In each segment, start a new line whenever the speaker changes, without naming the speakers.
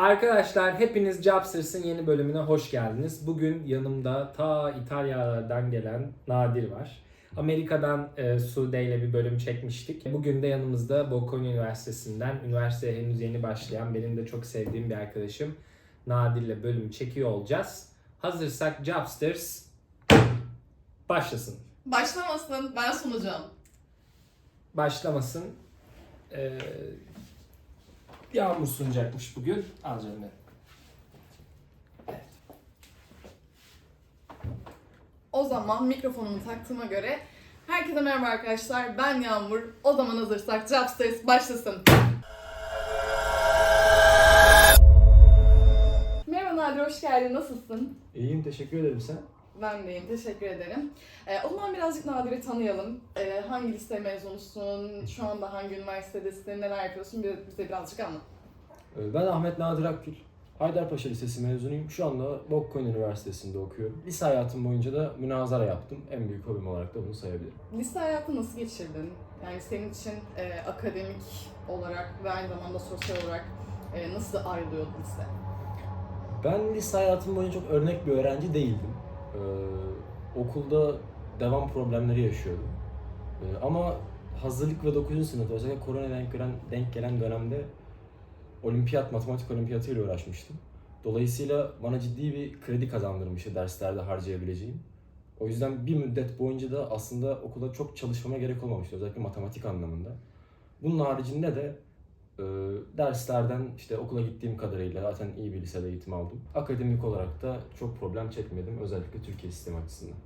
Arkadaşlar hepiniz Jobsters'ın yeni bölümüne hoş geldiniz. Bugün yanımda ta İtalyalardan gelen Nadir var. Amerika'dan e, Sude ile bir bölüm çekmiştik. Bugün de yanımızda Bocconi Üniversitesi'nden, üniversiteye henüz yeni başlayan, benim de çok sevdiğim bir arkadaşım Nadir ile bölüm çekiyor olacağız. Hazırsak Jobsters başlasın.
Başlamasın, ben sunacağım.
Başlamasın. Ee, Yağmur sunacakmış bugün. Al canım benim.
O zaman mikrofonumu taktığıma göre herkese merhaba arkadaşlar. Ben Yağmur. O zaman hazırsak Jobsters başlasın. Merhaba Nadir, hoş geldin. Nasılsın?
İyiyim teşekkür ederim sen.
Ben deyim, teşekkür ederim. Ee, o zaman birazcık Nadir'i tanıyalım. Ee, hangi lise mezunusun, şu anda hangi üniversitedesin, neler yapıyorsun bize, bize birazcık anlat.
Ee, Ben Ahmet Nadir Akgül. Haydarpaşa Lisesi mezunuyum. Şu anda Bokkoni Üniversitesi'nde okuyorum. Lise hayatım boyunca da münazara yaptım. En büyük hobim olarak da bunu sayabilirim.
Lise hayatını nasıl geçirdin? Yani senin için e, akademik olarak ve aynı zamanda sosyal olarak e, nasıl ayrılıyordu lise?
Ben lise hayatım boyunca çok örnek bir öğrenci değildim. Ee, okulda devam problemleri yaşıyordum. Ee, ama hazırlık ve 9. sınıfta özellikle korona denk gelen, denk gelen dönemde olimpiyat, matematik olimpiyatıyla uğraşmıştım. Dolayısıyla bana ciddi bir kredi kazandırmıştı derslerde harcayabileceğim. O yüzden bir müddet boyunca da aslında okula çok çalışmama gerek olmamıştı özellikle matematik anlamında. Bunun haricinde de e, derslerden işte okula gittiğim kadarıyla zaten iyi bir lisede eğitim aldım. Akademik olarak da çok problem çekmedim özellikle Türkiye sistemi açısından.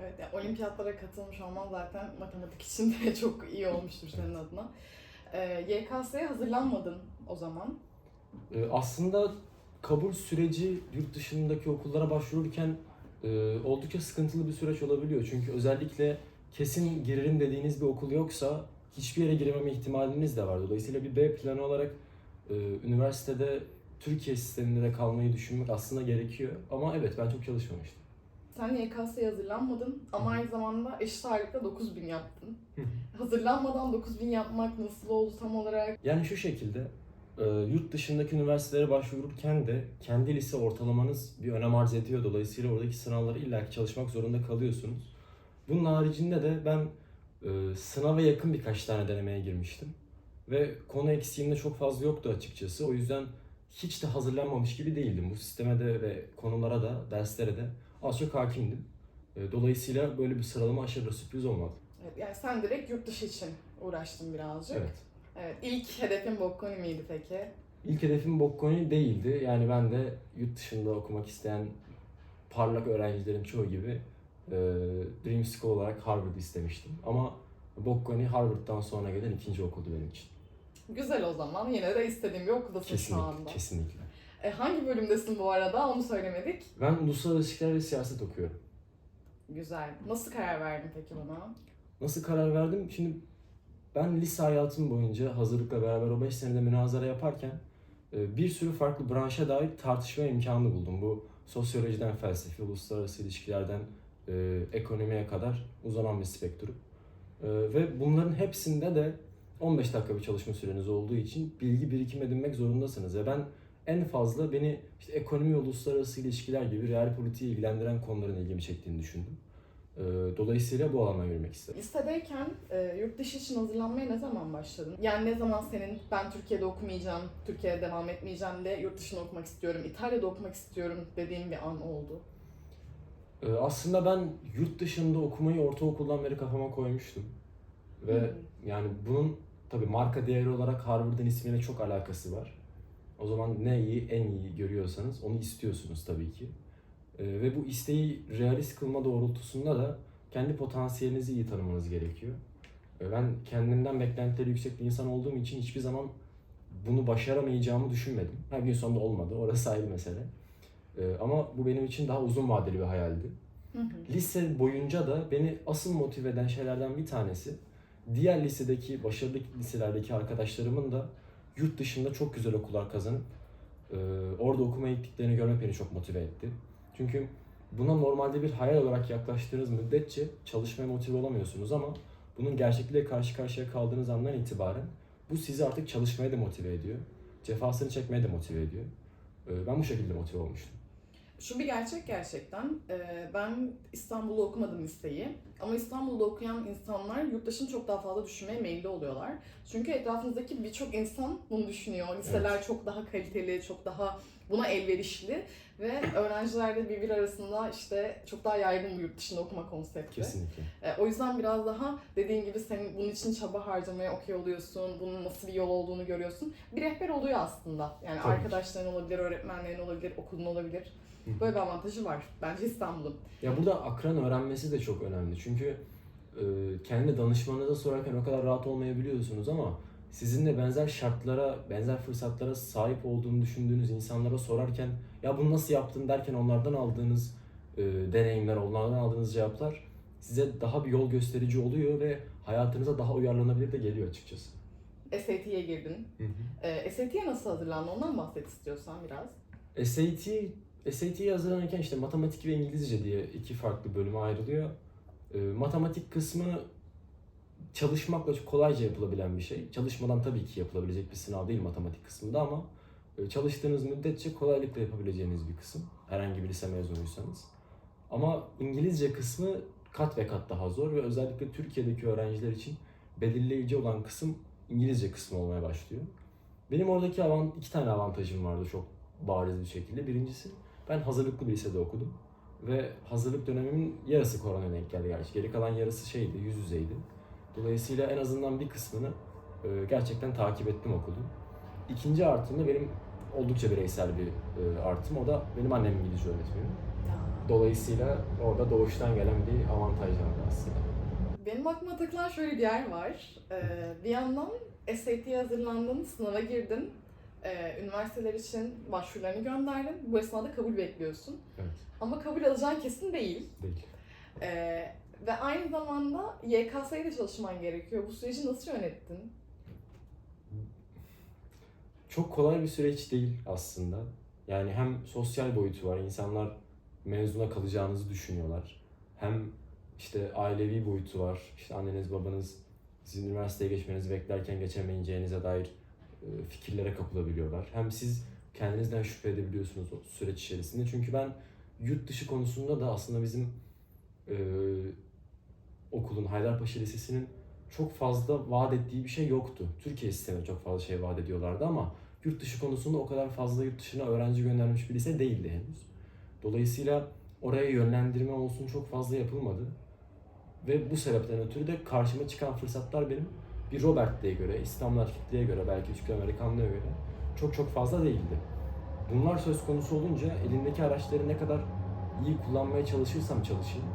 Evet, yani olimpiyatlara katılmış olman zaten matematik için de çok iyi olmuştur senin adına. E, YKS'ye hazırlanmadın o zaman.
E, aslında kabul süreci yurt dışındaki okullara başvururken e, oldukça sıkıntılı bir süreç olabiliyor. Çünkü özellikle kesin girerim dediğiniz bir okul yoksa hiçbir yere girememe ihtimaliniz de var. Dolayısıyla bir B planı olarak e, üniversitede Türkiye sisteminde de kalmayı düşünmek aslında gerekiyor. Ama evet ben çok çalışmamıştım.
Sen YKS'ye hazırlanmadın ama aynı zamanda eşit ağırlıkta 9000 yaptın. Hazırlanmadan 9000 yapmak nasıl oldu tam olarak?
Yani şu şekilde e, yurt dışındaki üniversitelere başvururken de kendi lise ortalamanız bir önem arz ediyor. Dolayısıyla oradaki sınavları illaki çalışmak zorunda kalıyorsunuz. Bunun haricinde de ben e, sınava yakın birkaç tane denemeye girmiştim. Ve konu eksiğim de çok fazla yoktu açıkçası. O yüzden hiç de hazırlanmamış gibi değildim. Bu sisteme de ve konulara da, derslere de az çok hakimdim. E, Dolayısıyla böyle bir sıralama aşırı da sürpriz olmadı.
Evet, yani sen direkt yurt dışı için uğraştın birazcık.
Evet.
Evet, ilk hedefin Bocconi miydi peki?
İlk hedefim Bocconi değildi. Yani ben de yurt dışında okumak isteyen parlak öğrencilerin çoğu gibi e, Dream School olarak Harvard istemiştim. Ama Bocconi Harvard'dan sonra gelen ikinci okuldu benim için.
Güzel o zaman. Yine de istediğim bir okuldasın şu
Kesinlikle,
anda.
kesinlikle.
E, hangi bölümdesin bu arada? Onu söylemedik.
Ben uluslararası ilişkiler ve siyaset okuyorum.
Güzel. Nasıl karar verdin peki buna?
Nasıl karar verdim? Şimdi ben lise hayatım boyunca hazırlıkla beraber o 5 senede münazara yaparken e, bir sürü farklı branşa dair tartışma imkanı buldum. Bu sosyolojiden felsefe, uluslararası ilişkilerden e, ekonomiye kadar uzanan bir spektrum. E, ve bunların hepsinde de 15 dakika bir çalışma süreniz olduğu için bilgi birikim edinmek zorundasınız. Ve ben en fazla beni işte ekonomi uluslararası ilişkiler gibi real politiği ilgilendiren konuların ilgimi çektiğini düşündüm. E, dolayısıyla bu alana yürümek istedim.
Lisedeyken e, yurt dışı için hazırlanmaya ne zaman başladın? Yani ne zaman senin ben Türkiye'de okumayacağım, Türkiye'de devam etmeyeceğim de yurt dışında okumak istiyorum, İtalya'da okumak istiyorum dediğim bir an oldu.
Ee, Aslında ben yurt dışında okumayı ortaokuldan beri kafama koymuştum. Ve
Hı.
yani bunun tabii marka değeri olarak Harvard'ın ismiyle çok alakası var. O zaman ne iyi, en iyi görüyorsanız onu istiyorsunuz tabii ki. Ee, ve bu isteği realist kılma doğrultusunda da kendi potansiyelinizi iyi tanımanız gerekiyor. Ee, ben kendimden beklentileri yüksek bir insan olduğum için hiçbir zaman bunu başaramayacağımı düşünmedim. Her gün sonunda olmadı, orası ayrı mesele. Ee, ama bu benim için daha uzun vadeli bir hayaldi.
Hı hı.
Lise boyunca da beni asıl motive eden şeylerden bir tanesi diğer lisedeki, başarılı liselerdeki arkadaşlarımın da yurt dışında çok güzel okullar kazanıp e, orada okumaya gittiklerini görmek beni çok motive etti. Çünkü buna normalde bir hayal olarak yaklaştığınız müddetçe çalışmaya motive olamıyorsunuz ama bunun gerçekliğe karşı karşıya kaldığınız andan itibaren bu sizi artık çalışmaya da motive ediyor. cefasını çekmeye de motive ediyor. Ee, Ben bu şekilde motive olmuştum.
Şu bir gerçek gerçekten. Ee, Ben İstanbul'da okumadım liseyi. Ama İstanbul'da okuyan insanlar yurt dışını çok daha fazla düşünmeye meyilli oluyorlar. Çünkü etrafınızdaki birçok insan bunu düşünüyor. Liseler çok daha kaliteli, çok daha buna elverişli ve öğrencilerde birbiri arasında işte çok daha yaygın bu yurt dışında okuma konsepti.
Kesinlikle.
E, o yüzden biraz daha dediğin gibi senin bunun için çaba harcamaya okey oluyorsun, bunun nasıl bir yol olduğunu görüyorsun. Bir rehber oluyor aslında. Yani
Tabii
arkadaşların olabilir, öğretmenlerin olabilir, okulun olabilir. Böyle bir avantajı var bence İstanbul'un.
Ya burada akran öğrenmesi de çok önemli. Çünkü e, kendi danışmanınıza sorarken o kadar rahat olmayabiliyorsunuz ama sizinle benzer şartlara, benzer fırsatlara sahip olduğunu düşündüğünüz insanlara sorarken ya bunu nasıl yaptın derken onlardan aldığınız e, deneyimler, onlardan aldığınız cevaplar size daha bir yol gösterici oluyor ve hayatınıza daha uyarlanabilir de geliyor açıkçası.
SAT'ye girdin. E, SAT'ye nasıl hazırlandın? Ondan bahset istiyorsan biraz.
SAT SAT'ye hazırlanırken işte matematik ve İngilizce diye iki farklı bölüme ayrılıyor. Ee, matematik kısmı çalışmakla çok kolayca yapılabilen bir şey. Çalışmadan tabii ki yapılabilecek bir sınav değil matematik kısmında ama e, çalıştığınız müddetçe kolaylıkla yapabileceğiniz bir kısım. Herhangi bir lise mezunuysanız. Ama İngilizce kısmı kat ve kat daha zor ve özellikle Türkiye'deki öğrenciler için belirleyici olan kısım İngilizce kısmı olmaya başlıyor. Benim oradaki avant iki tane avantajım vardı çok bariz bir şekilde. Birincisi ben hazırlıklı bir lisede okudum. Ve hazırlık dönemimin yarısı korona denk geldi gerçi. Geri kalan yarısı şeydi, yüz yüzeydi. Dolayısıyla en azından bir kısmını e, gerçekten takip ettim okulun. İkinci artım da benim oldukça bireysel bir e, artım. O da benim annem İngilizce öğretmeni. Dolayısıyla orada doğuştan gelen bir avantaj vardı aslında.
Benim aklıma takılan şöyle bir yer var. Ee, bir yandan SAT'ye hazırlandın, sınava girdin. Ee, üniversiteler için başvurularını gönderdin. Bu esnada kabul bekliyorsun.
Evet,
Ama kabul alacağın kesin değil.
değil.
Ee, ve aynı zamanda YKS'ye de çalışman gerekiyor. Bu süreci nasıl yönettin?
çok kolay bir süreç değil aslında. Yani hem sosyal boyutu var. İnsanlar mezuna kalacağınızı düşünüyorlar. Hem işte ailevi boyutu var. İşte anneniz babanız sizin üniversiteye geçmenizi beklerken geçemeyeceğinize dair e, fikirlere kapılabiliyorlar. Hem siz kendinizden şüphe edebiliyorsunuz o süreç içerisinde. Çünkü ben yurt dışı konusunda da aslında bizim e, okulun Haydarpaşa Lisesi'nin çok fazla vaat ettiği bir şey yoktu. Türkiye sistemine çok fazla şey vaat ediyorlardı ama yurt dışı konusunda o kadar fazla yurt dışına öğrenci göndermiş bir lise değildi henüz. Dolayısıyla oraya yönlendirme olsun çok fazla yapılmadı. Ve bu sebepten ötürü de karşıma çıkan fırsatlar benim bir Robert'liğe göre, İstanbul Erkekliğe göre, belki Üçkül Amerikanlığa göre çok çok fazla değildi. Bunlar söz konusu olunca elimdeki araçları ne kadar iyi kullanmaya çalışırsam çalışayım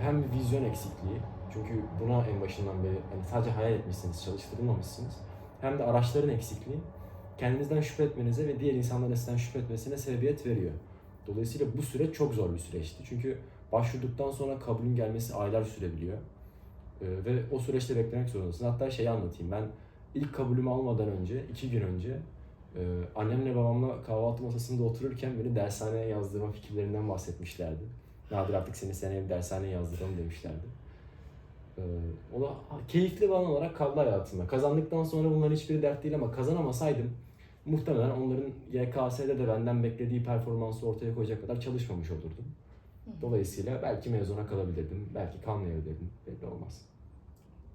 hem bir vizyon eksikliği çünkü buna en başından beri hani sadece hayal etmişsiniz, çalıştırılmamışsınız. Hem de araçların eksikliği kendinizden şüphe etmenize ve diğer insanların sizden şüphe etmesine sebebiyet veriyor. Dolayısıyla bu süreç çok zor bir süreçti. Çünkü başvurduktan sonra kabulün gelmesi aylar sürebiliyor. Ee, ve o süreçte beklemek zorundasınız. Hatta şeyi anlatayım. Ben ilk kabulümü almadan önce, iki gün önce e, annemle babamla kahvaltı masasında otururken beni dershaneye yazdırma fikirlerinden bahsetmişlerdi. Nadir artık seni seneye bir dershaneye yazdıralım demişlerdi. Ee, o da keyifli bir an olarak kaldı hayatımda. Kazandıktan sonra bunların hiçbiri dert değil ama kazanamasaydım muhtemelen onların YKS'de de benden beklediği performansı ortaya koyacak kadar çalışmamış olurdum. Dolayısıyla belki mezuna kalabilirdim, belki kalmayabilirdim. Belli olmaz.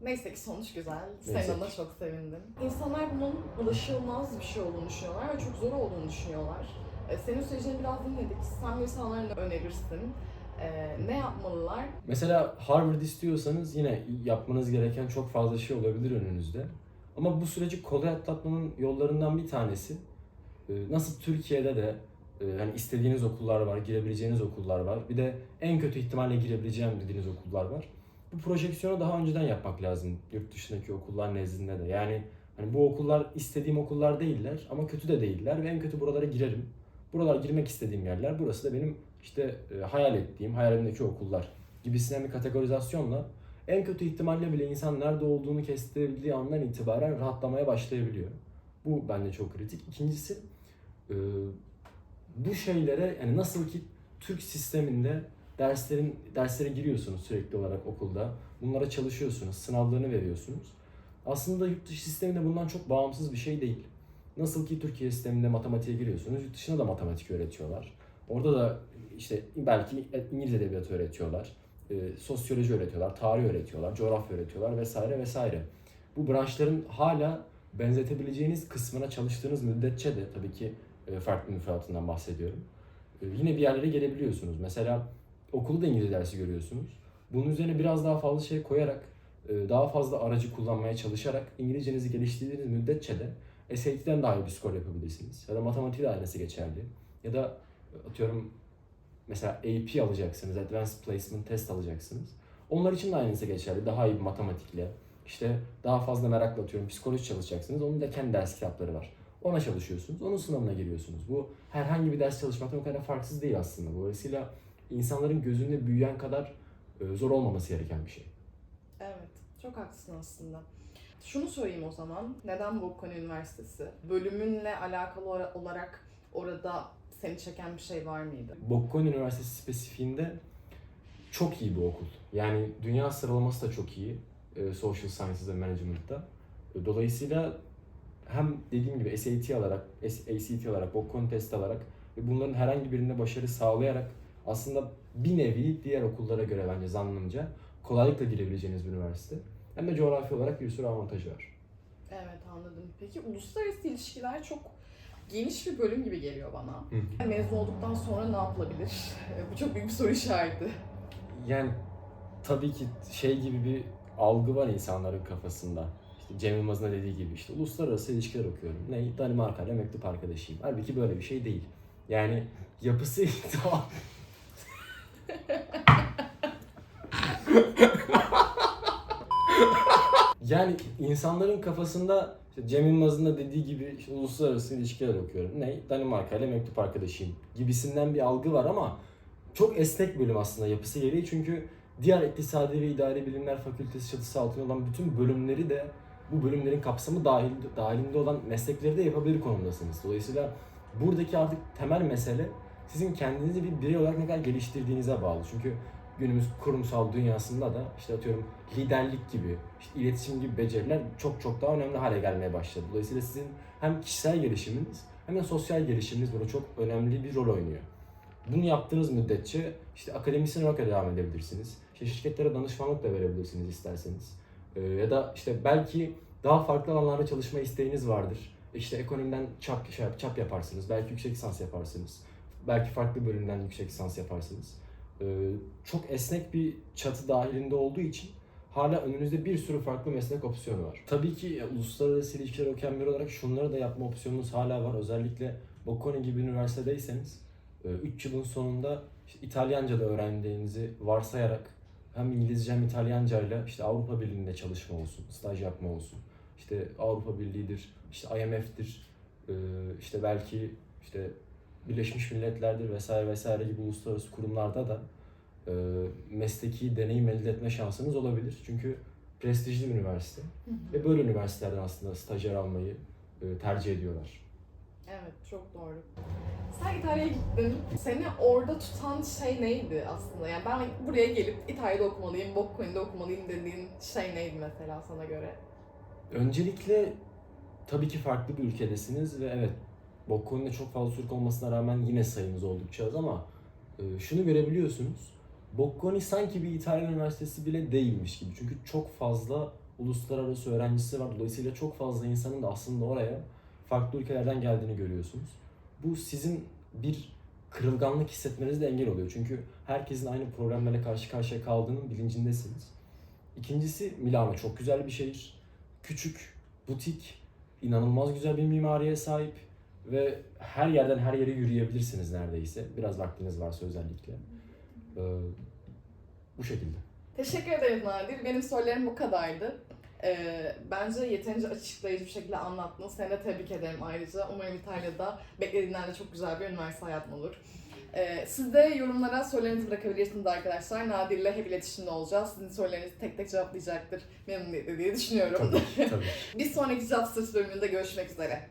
Neyse ki sonuç güzel.
Neyse
Senin adına
ki.
çok sevindim. İnsanlar bunun ulaşılmaz bir şey olduğunu düşünüyorlar ve çok zor olduğunu düşünüyorlar. Ee, Senin sürecini biraz dinledik. Sen insanlara ne önerirsin? Ee, ne yapmalılar?
Mesela Harvard istiyorsanız yine yapmanız gereken çok fazla şey olabilir önünüzde. Ama bu süreci kolay atlatmanın yollarından bir tanesi e, nasıl Türkiye'de de e, hani istediğiniz okullar var, girebileceğiniz okullar var. Bir de en kötü ihtimalle girebileceğim dediğiniz okullar var. Bu projeksiyonu daha önceden yapmak lazım yurt dışındaki okullar nezdinde de. Yani hani bu okullar istediğim okullar değiller ama kötü de değiller ve en kötü buralara girerim. Buralar girmek istediğim yerler. Burası da benim işte e, hayal ettiğim, hayalimdeki okullar gibisinden bir kategorizasyonla en kötü ihtimalle bile insan nerede olduğunu kestirebildiği andan itibaren rahatlamaya başlayabiliyor. Bu bence çok kritik. İkincisi e, bu şeylere yani nasıl ki Türk sisteminde derslerin derslere giriyorsunuz sürekli olarak okulda. Bunlara çalışıyorsunuz, sınavlarını veriyorsunuz. Aslında yurt dışı sisteminde bundan çok bağımsız bir şey değil. Nasıl ki Türkiye sisteminde matematiğe giriyorsunuz, yurt dışında da matematik öğretiyorlar. Orada da işte belki İngiliz edebiyatı öğretiyorlar, e, sosyoloji öğretiyorlar, tarih öğretiyorlar, coğrafya öğretiyorlar vesaire vesaire. Bu branşların hala benzetebileceğiniz kısmına çalıştığınız müddetçe de tabii ki e, farklı müfredatından bahsediyorum. E, Yine bir yerlere gelebiliyorsunuz. Mesela okulda da İngilizce dersi görüyorsunuz. Bunun üzerine biraz daha fazla şey koyarak, e, daha fazla aracı kullanmaya çalışarak İngilizcenizi geliştirdiğiniz müddetçe de SAT'den daha iyi bir skor yapabilirsiniz. Ya da matematik de aynısı geçerli. Ya da atıyorum mesela AP alacaksınız, Advanced Placement Test alacaksınız. Onlar için de aynısı geçerli. Daha iyi bir matematikle, işte daha fazla merakla atıyorum psikoloji çalışacaksınız. Onun da kendi ders kitapları var. Ona çalışıyorsunuz, onun sınavına giriyorsunuz. Bu herhangi bir ders çalışmaktan o kadar farksız değil aslında. Dolayısıyla insanların gözünde büyüyen kadar e, zor olmaması gereken bir şey.
Evet, çok haklısın aslında. Şunu sorayım o zaman. Neden Bocconi Üniversitesi? Bölümünle alakalı olarak orada seni çeken bir şey var mıydı?
Bocconi Üniversitesi spesifiğinde çok iyi bir okul. Yani dünya sıralaması da çok iyi. e, Social Sciences ve Management'ta. E, Dolayısıyla hem dediğim gibi SAT alarak, ACT alarak, Bocconi test alarak ve bunların herhangi birinde başarı sağlayarak aslında bir nevi diğer okullara göre bence zannımca kolaylıkla girebileceğiniz bir üniversite. Hem de coğrafi olarak bir sürü avantajı var.
Evet anladım. Peki uluslararası ilişkiler çok geniş bir bölüm gibi geliyor bana. Mezun olduktan sonra ne yapılabilir? Bu çok büyük bir soru işareti.
Yani tabii ki şey gibi bir algı var insanların kafasında. İşte Cem Yılmaz'ın da dediği gibi işte uluslararası ilişkiler okuyorum. Ne? Danimarka ile mektup arkadaşıyım. Halbuki böyle bir şey değil. Yani yapısı tamam. yani insanların kafasında işte Cem Yılmaz'ın da dediği gibi işte uluslararası ilişkiler okuyorum. Ne? Danimarka ile mektup arkadaşıyım gibisinden bir algı var ama çok esnek bölüm aslında yapısı gereği çünkü diğer iktisadi ve idari bilimler fakültesi çatısı altında olan bütün bölümleri de bu bölümlerin kapsamı dahil, dahilinde olan meslekleri de yapabilir konumdasınız. Dolayısıyla buradaki artık temel mesele sizin kendinizi bir birey olarak ne kadar geliştirdiğinize bağlı. Çünkü günümüz kurumsal dünyasında da işte atıyorum liderlik gibi, işte iletişim gibi beceriler çok çok daha önemli hale gelmeye başladı. Dolayısıyla sizin hem kişisel gelişiminiz hem de sosyal gelişiminiz burada çok önemli bir rol oynuyor. Bunu yaptığınız müddetçe işte akademisyen olarak devam edebilirsiniz. İşte şirketlere danışmanlık da verebilirsiniz isterseniz. Ee, ya da işte belki daha farklı alanlarda çalışma isteğiniz vardır. İşte ekonomiden çap, şey, çap yaparsınız. Belki yüksek lisans yaparsınız. Belki farklı bölümden yüksek lisans yaparsınız. Ee, çok esnek bir çatı dahilinde olduğu için hala önünüzde bir sürü farklı meslek opsiyonu var. Tabii ki e, uluslararası ilişkiler okuyan biri olarak şunları da yapma opsiyonunuz hala var. Özellikle Bocconi gibi üniversitedeyseniz 3 yılın sonunda İtalyanca da öğrendiğinizi varsayarak hem İngilizce hem İtalyancayla işte Avrupa Birliği'nde çalışma olsun, staj yapma olsun. İşte Avrupa Birliği'dir, işte IMF'dir, e, işte belki işte Birleşmiş Milletler'dir vesaire vesaire gibi uluslararası kurumlarda da e, mesleki deneyim elde etme şansınız olabilir. Çünkü prestijli bir üniversite ve böyle üniversitelerden aslında stajyer almayı e, tercih ediyorlar.
Evet, çok doğru. Sen İtalya'ya gittin. Seni orada tutan şey neydi aslında? Yani ben buraya gelip İtalya'da okumalıyım, Bocconi'de okumalıyım dediğin şey neydi mesela sana göre?
Öncelikle tabii ki farklı bir ülkedesiniz ve evet Bocconi'de çok fazla Türk olmasına rağmen yine sayımız oldukça az ama e, şunu görebiliyorsunuz. Bocconi sanki bir İtalyan üniversitesi bile değilmiş gibi. Çünkü çok fazla uluslararası öğrencisi var. Dolayısıyla çok fazla insanın da aslında oraya farklı ülkelerden geldiğini görüyorsunuz. Bu sizin bir kırılganlık hissetmenize de engel oluyor. Çünkü herkesin aynı problemlerle karşı karşıya kaldığının bilincindesiniz. İkincisi Milano çok güzel bir şehir. Küçük, butik, inanılmaz güzel bir mimariye sahip ve her yerden her yere yürüyebilirsiniz neredeyse. Biraz vaktiniz varsa özellikle. Ee, bu şekilde.
Teşekkür ederim Nadir. Benim sorularım bu kadardı. Ee, bence yeterince açıklayıcı bir şekilde anlattın. Seni de tebrik ederim ayrıca. Umarım İtalya'da beklediğinden de çok güzel bir üniversite hayatın olur. Ee, siz de yorumlara sorularınızı bırakabilirsiniz arkadaşlar. Nadir'le hep iletişimde olacağız. Sizin sorularınızı tek tek cevaplayacaktır memnuniyetle diye düşünüyorum.
Tabii, tabii.
Bir sonraki Search bölümünde görüşmek üzere.